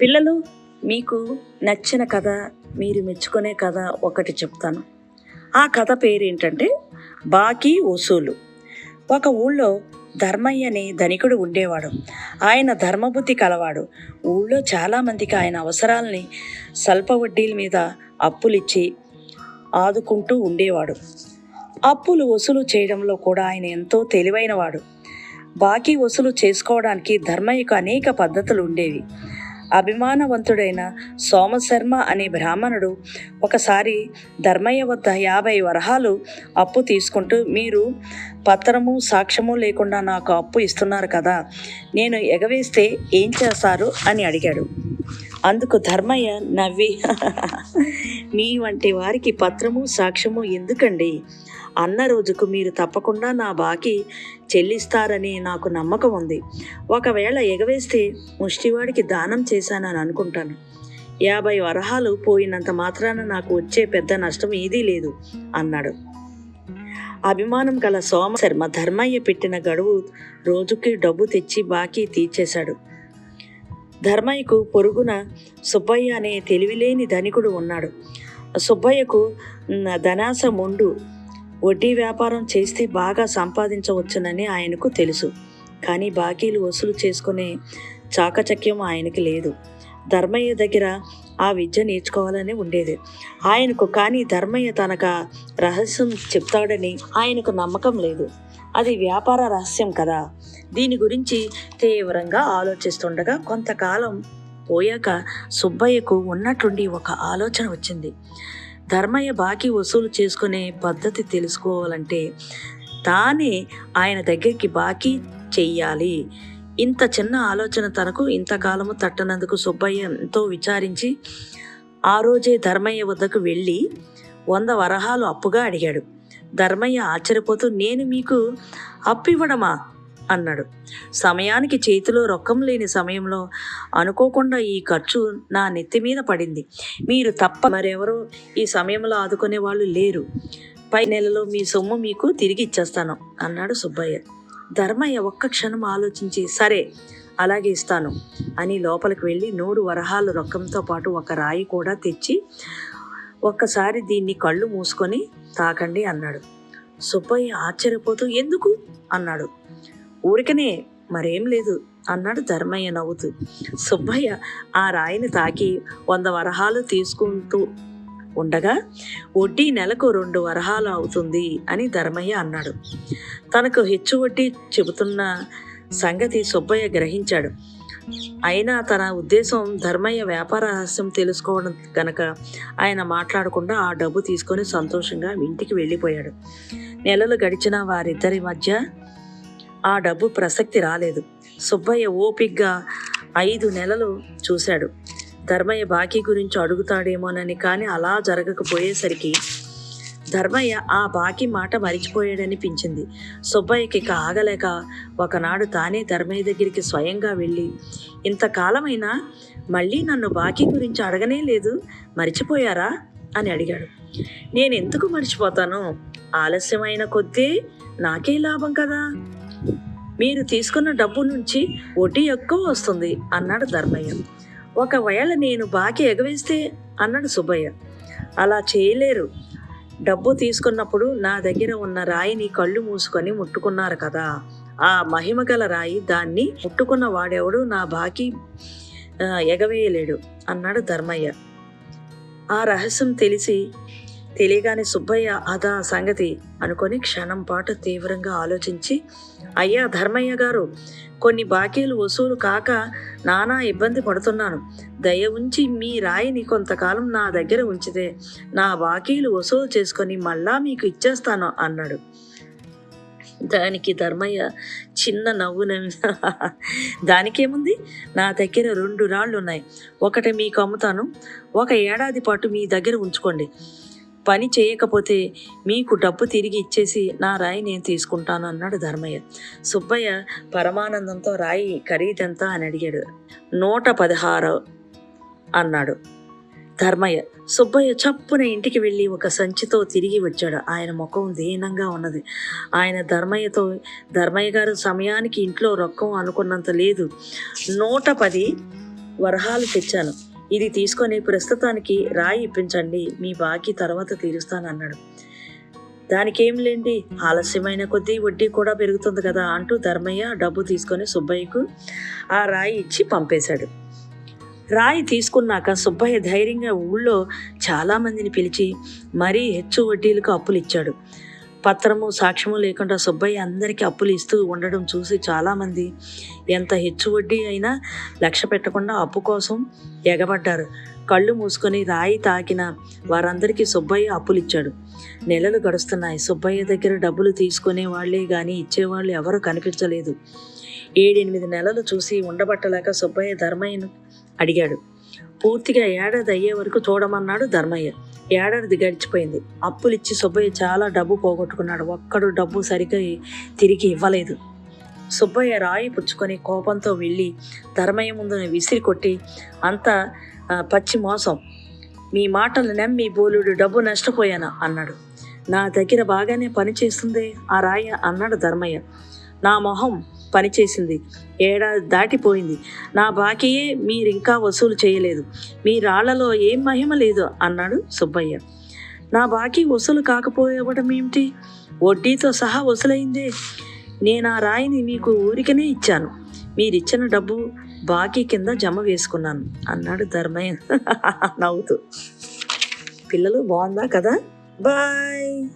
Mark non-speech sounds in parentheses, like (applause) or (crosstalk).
పిల్లలు మీకు నచ్చిన కథ మీరు మెచ్చుకునే కథ ఒకటి చెప్తాను. ఆ కథ పేరేంటంటే బాకీ వసూలు. ఒక ఊళ్ళో ధర్మయ్య అనే ధనికుడు ఉండేవాడు. ఆయన ధర్మబుద్ధి కలవాడు. ఊళ్ళో చాలామందికి ఆయన అవసరాలని స్వల్ప వడ్డీల మీద అప్పులిచ్చి ఆదుకుంటూ ఉండేవాడు. అప్పులు వసూలు చేయడంలో కూడా ఆయన ఎంతో తెలివైనవాడు. బాకీ వసూలు చేసుకోవడానికి ధర్మయ్యకు అనేక పద్ధతులు ఉండేవి. అభిమానవంతుడైన సోమశర్మ అనే బ్రాహ్మణుడు ఒకసారి ధర్మయ్య వద్ద యాభై వరహాలు అప్పు తీసుకుంటూ మీరు పత్రము సాక్ష్యము లేకుండా నాకు అప్పు ఇస్తున్నారు కదా నేను ఎగవేస్తే ఏం చేస్తారు? అని అడిగాడు. అందుకు ధర్మయ్య నవ్వి మీ వంటి వారికి పత్రము సాక్ష్యము ఎందుకండి? అన్న రోజుకు మీరు తప్పకుండా నా బాకీ చెల్లిస్తారని నాకు నమ్మకం ఉంది. ఒకవేళ ఎగవేస్తే ముష్టివాడికి దానం చేశానని అనుకుంటాను. యాభై వరహాలు పోయినంత మాత్రాన నాకు వచ్చే పెద్ద నష్టం ఏదీ లేదు అన్నాడు. అభిమానం గల సోమశర్మ ధర్మయ్య పెట్టిన గడువు రోజుకి డబ్బు తెచ్చి బాకీ తీర్చేశాడు. ధర్మయ్యకు పొరుగున సుబ్బయ్య అనే తెలివిలేని ధనికుడు ఉన్నాడు. సుబ్బయ్యకు ధనాస మొండు వడ్డీ వ్యాపారం చేస్తే బాగా సంపాదించవచ్చునని ఆయనకు తెలుసు. కానీ బాకీలు వసూలు చేసుకునే చాకచక్యం ఆయనకి లేదు. ధర్మయ్య దగ్గర ఆ విద్య నేర్చుకోవాలని ఉండేది. ఆయనకు కానీ ధర్మయ్య తనక రహస్యం చెప్తాడని ఆయనకు నమ్మకం లేదు. అది వ్యాపార రహస్యం కదా. దీని గురించి తీవ్రంగా ఆలోచిస్తుండగా కొంతకాలం పోయాక సుబ్బయ్యకు ఉన్నట్టుండి ఒక ఆలోచన వచ్చింది. ధర్మయ్య బాకీ వసూలు చేసుకునే పద్ధతి తెలుసుకోవాలంటే తానే ఆయన దగ్గరికి బాకీ చెయ్యాలి. ఇంత చిన్న ఆలోచన తనకు ఇంతకాలము తట్టనందుకు సుబ్బయ్య ఎంతో విచారించి ఆ రోజే ధర్మయ్య వద్దకు వెళ్ళి వంద వరహాలు అప్పుగా అడిగాడు. ధర్మయ్య ఆశ్చర్యపోతూ నేను మీకు అప్పు ఇవ్వడమా అన్నాడు. సమయానికి చేతిలో రొక్కం లేని సమయంలో అనుకోకుండా ఈ ఖర్చు నా నెత్తి మీద పడింది. మీరు తప్ప మరెవరో ఈ సమయంలో ఆదుకునే వాళ్ళు లేరు. పై నెలలో మీ సొమ్ము మీకు తిరిగి ఇచ్చేస్తాను అన్నాడు సుబ్బయ్య. ధర్మయ్య ఒక్క క్షణం ఆలోచించి సరే అలాగే ఇస్తాను అని లోపలికి వెళ్ళి నూరు వరహాలు రొక్కంతో పాటు ఒక రాయి కూడా తెచ్చి ఒక్కసారి దీన్ని కళ్ళు మూసుకొని తాకండి అన్నాడు. సుబ్బయ్య ఆశ్చర్యపోతూ ఎందుకు? అన్నాడు. ఊరికనే మరేం లేదు అన్నాడు ధర్మయ్య నవ్వుతూ. సుబ్బయ్య ఆ రాయిని తాకి వంద వరహాలు తీసుకుంటూ ఉండగా వడ్డీ నెలకు రెండు వరహాలు అవుతుంది అని ధర్మయ్య అన్నాడు. తనకు హెచ్చు వడ్డీ చెబుతున్న సంగతి సుబ్బయ్య గ్రహించాడు. అయినా తన ఉద్దేశం ధర్మయ్య వ్యాపార రహస్యం తెలుసుకోవడం గనక ఆయన మాట్లాడకుండా ఆ డబ్బు తీసుకొని సంతోషంగా ఇంటికి వెళ్ళిపోయాడు. నెలలు గడిచిన వారిద్దరి మధ్య ఆ డబ్బు ప్రసక్తి రాలేదు. సుబ్బయ్య ఓపిగ్గా ఐదు నెలలు చూశాడు. ధర్మయ్య బాకీ గురించి అడుగుతాడేమోనని కానీ అలా జరగకపోయేసరికి ధర్మయ్య ఆ బాకీ మాట మరిచిపోయాడనిపించింది. సుబ్బయ్యకి కాగలేక ఆగలేక ఒకనాడు తానే ధర్మయ్య దగ్గరికి స్వయంగా వెళ్ళి ఇంతకాలమైనా మళ్ళీ నన్ను బాకీ గురించి అడగనే లేదు మరిచిపోయారా? అని అడిగాడు. నేను ఎందుకు మర్చిపోతాను? ఆలస్యమైన కొద్దీ నాకే లాభం కదా? మీరు తీసుకున్న డబ్బు నుంచి వడ్డీ ఎక్కువ వస్తుంది అన్నాడు ధర్మయ్య. ఒకవేళ నేను బాకీ ఎగవేస్తే అన్నాడు సుబ్బయ్య. అలా చేయలేరు. డబ్బు తీసుకున్నప్పుడు నా దగ్గర ఉన్న రాయిని కళ్ళు మూసుకొని ముట్టుకున్నారు కదా. ఆ మహిమగల రాయి దాన్ని ముట్టుకున్న వాడెవడు నా బాకీ ఎగవేయలేడు అన్నాడు ధర్మయ్య. ఆ రహస్యం తెలిసి తెలియగానే సుబ్బయ్య అదా సంగతి అనుకొని క్షణం పాటు తీవ్రంగా ఆలోచించి అయ్యా ధర్మయ్య గారు కొన్ని బాకీలు వసూలు కాక నానా ఇబ్బంది పడుతున్నాను. దయ ఉంచి మీ రాయిని కొంతకాలం నా దగ్గర ఉంచితే నా బాకీలు వసూలు చేసుకొని మళ్ళా మీకు ఇచ్చేస్తాను అన్నాడు. దానికి ధర్మయ్య చిన్న నవ్వు నవ్వి (laughs) దానికేముంది? నా దగ్గర రెండు రాళ్ళు ఉన్నాయి ఒకటి మీకు అమ్ముతాను. ఒక ఏడాది పాటు మీ దగ్గర ఉంచుకోండి. పని చేయకపోతే మీకు డబ్బు తిరిగి ఇచ్చేసి నా రాయి నేను తీసుకుంటాను అన్నాడు ధర్మయ్య. సుబ్బయ్య పరమానందంతో రాయి ఖరీదెంత అని అడిగాడు. నూట పదహారు అన్నాడు ధర్మయ్య. సుబ్బయ్య చప్పున ఇంటికి వెళ్ళి ఒక సంచితో తిరిగి వచ్చాడు. ఆయన ముఖం దీనంగా ఉన్నది. ఆయన ధర్మయ్యతో ధర్మయ్య గారు సమయానికి ఇంట్లో రొక్కం అనుకున్నంత లేదు. నూట పది వరహాలు తెచ్చాను. ఇది తీసుకొని ప్రస్తుతానికి రాయి ఇప్పించండి. మీ బాకీ తర్వాత తీరుస్తానన్నాడు. దానికేం లేండి? ఆలస్యమైన కొద్దీ వడ్డీ కూడా పెరుగుతుంది కదా అంటూ ధర్మయ్య డబ్బు తీసుకొని సుబ్బయ్యకు ఆ రాయి ఇచ్చి పంపేశాడు. రాయి తీసుకున్నాక సుబ్బయ్య ధైర్యంగా ఊళ్ళో చాలామందిని పిలిచి మరీ హెచ్చు వడ్డీలకు అప్పులు ఇచ్చాడు. పత్రము సాక్ష్యము లేకుండా సుబ్బయ్య అందరికీ అప్పులు ఇస్తూ ఉండడం చూసి చాలామంది ఎంత హెచ్చు వడ్డీ అయినా లక్ష్య పెట్టకుండా అప్పు కోసం ఎగబడ్డారు. కళ్ళు మూసుకొని రాయి తాకిన వారందరికీ సుబ్బయ్య అప్పులిచ్చాడు. నెలలు గడుస్తున్నాయి. సుబ్బయ్య దగ్గర డబ్బులు తీసుకునే వాళ్ళే కానీ ఇచ్చేవాళ్ళు ఎవరూ కనిపించలేదు. ఏడెనిమిది నెలలు చూసి ఉండబట్టలేక సుబ్బయ్య ధర్మయ్యను అడిగాడు. పూర్తిగా ఏడాది అయ్యే వరకు చూడమన్నాడు ధర్మయ్య. ఏడాది గడిచిపోయింది. అప్పులిచ్చి సుబ్బయ్య చాలా డబ్బు పోగొట్టుకున్నాడు. ఒక్కడు డబ్బు సరిగ్గా తిరిగి ఇవ్వలేదు. సుబ్బయ్య రాయి పుచ్చుకొని కోపంతో వెళ్ళి ధర్మయ్య ముందుని విసిరి కొట్టి అంతా పచ్చి మోసం. మీ మాటలు నమ్మి బోలుడు డబ్బు నష్టపోయాను? అన్నాడు. నా దగ్గర బాగానే పనిచేస్తుంది ఆ రాయ అన్నాడు ధర్మయ్య. నా మొహం పనిచేసింది ఏడాది దాటిపోయింది. నా బాకీయే మీరింకా వసూలు చేయలేదు. మీ రాళ్ళలో ఏం మహిమ లేదు అన్నాడు సుబ్బయ్య. నా బాకీ వసూలు కాకపోవడం ఏమిటి వడ్డీతో సహా వసూలైందే. నేను ఆ రాయిని మీకు ఊరికనే ఇచ్చాను. మీరిచ్చిన డబ్బు బాకీ కింద జమ వేసుకున్నాను అన్నాడు ధర్మయ్య. (laughs) నవ్వుతూ. పిల్లలు బాగుందా కదా? బాయ్.